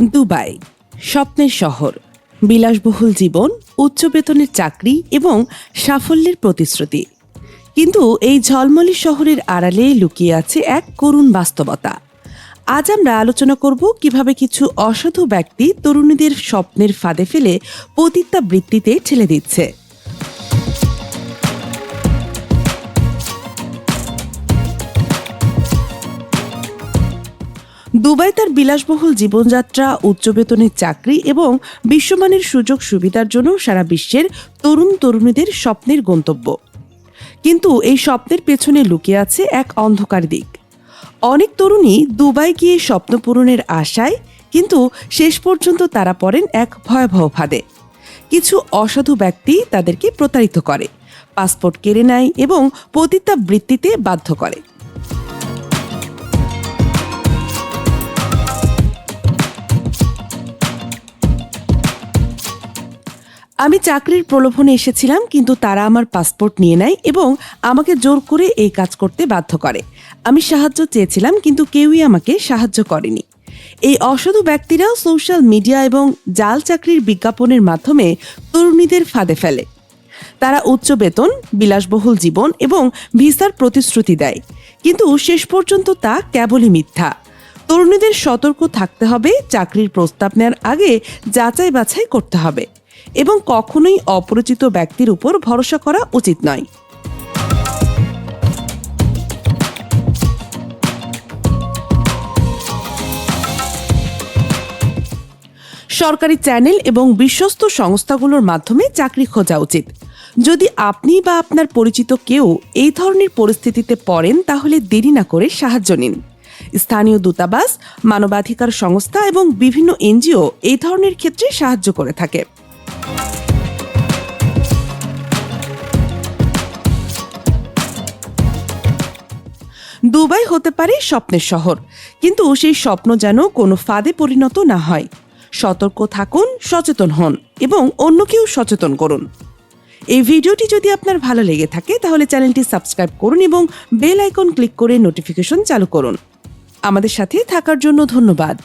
Dubai, স্বপ্নের শহর, বিলাসবহুল জীবন, উচ্চ বেতনের চাকরি এবং সাফল্যের প্রতিশ্রুতি। কিন্তু এই ঝলমলি শহরের আড়ালে লুকিয়ে আছে এক করুণ বাস্তবতা। আজ আমরা আলোচনা করব কীভাবে কিছু অসাধু ব্যক্তি তরুণীদের স্বপ্নের ফাঁদে ফেলে পতিতা বৃত্তিতে ঠেলে দিচ্ছে। দুবাই তার বিলাসবহুল জীবনযাত্রা, উচ্চ বেতনের চাকরি এবং বিশ্বমানের সুযোগ সুবিধার জন্য সারা বিশ্বের তরুণ তরুণীদের স্বপ্নের গন্তব্য। কিন্তু এই স্বপ্নের পেছনে লুকিয়ে আছে এক অন্ধকার দিক। অনেক তরুণী দুবাই গিয়ে স্বপ্ন পূরণের আশায়, কিন্তু শেষ পর্যন্ত তারা পড়েন এক ভয়াবহ ফাঁদে। কিছু অসাধু ব্যক্তি তাদেরকে প্রতারিত করে, পাসপোর্ট কেড়ে নেয় এবং পতিতা বৃত্তিতে বাধ্য করে। আমি চাকরির প্রলোভনে এসেছিলাম, কিন্তু তারা আমার পাসপোর্ট নিয়ে নেয় এবং আমাকে জোর করে এই কাজ করতে বাধ্য করে। আমি সাহায্য চেয়েছিলাম, কিন্তু কেউই আমাকে সাহায্য করেনি। এই অসাধু ব্যক্তিরাও সোশ্যাল মিডিয়া এবং জাল চাকরির বিজ্ঞাপনের মাধ্যমে তরুণীদের ফাঁদে ফেলে। তারা উচ্চ বেতন, বিলাসবহুল জীবন এবং ভিসার প্রতিশ্রুতি দেয়। কিন্তু শেষ পর্যন্ত তা কেবলই মিথ্যা। তরুণীদের সতর্ক থাকতে হবে, চাকরির প্রস্তাব নেওয়ার আগে যাচাই বাছাই করতে হবে। এবং কখনোই অপরিচিত ব্যক্তির উপর ভরসা করা উচিত নয়। সরকারি চ্যানেল এবং বিশ্বস্ত সংস্থাগুলোর মাধ্যমে চাকরি খোঁজা উচিত। যদি আপনি বা আপনার পরিচিত কেউ এই ধরনের পরিস্থিতিতে পড়েন, তাহলে দেরি না করে সাহায্য নিন। স্থানীয় দূতাবাস, মানবাধিকার সংস্থা এবং বিভিন্ন এনজিও এই ধরনের ক্ষেত্রে সাহায্য করে থাকে। দুবাই হতে পারে স্বপ্নের শহর। কিন্তু সেই স্বপ্ন যেন কোনো ফাঁদে পরিণত না হয়। সতর্ক থাকুন, সচেতন হন এবং অন্যকেও সচেতন করুন। এই ভিডিওটি যদি আপনার ভালো লেগে থাকে, তাহলে চ্যানেলটি সাবস্ক্রাইব করুন এবং বেল আইকন ক্লিক করে নোটিফিকেশন চালু করুন। আমাদের সাথে থাকার জন্য ধন্যবাদ।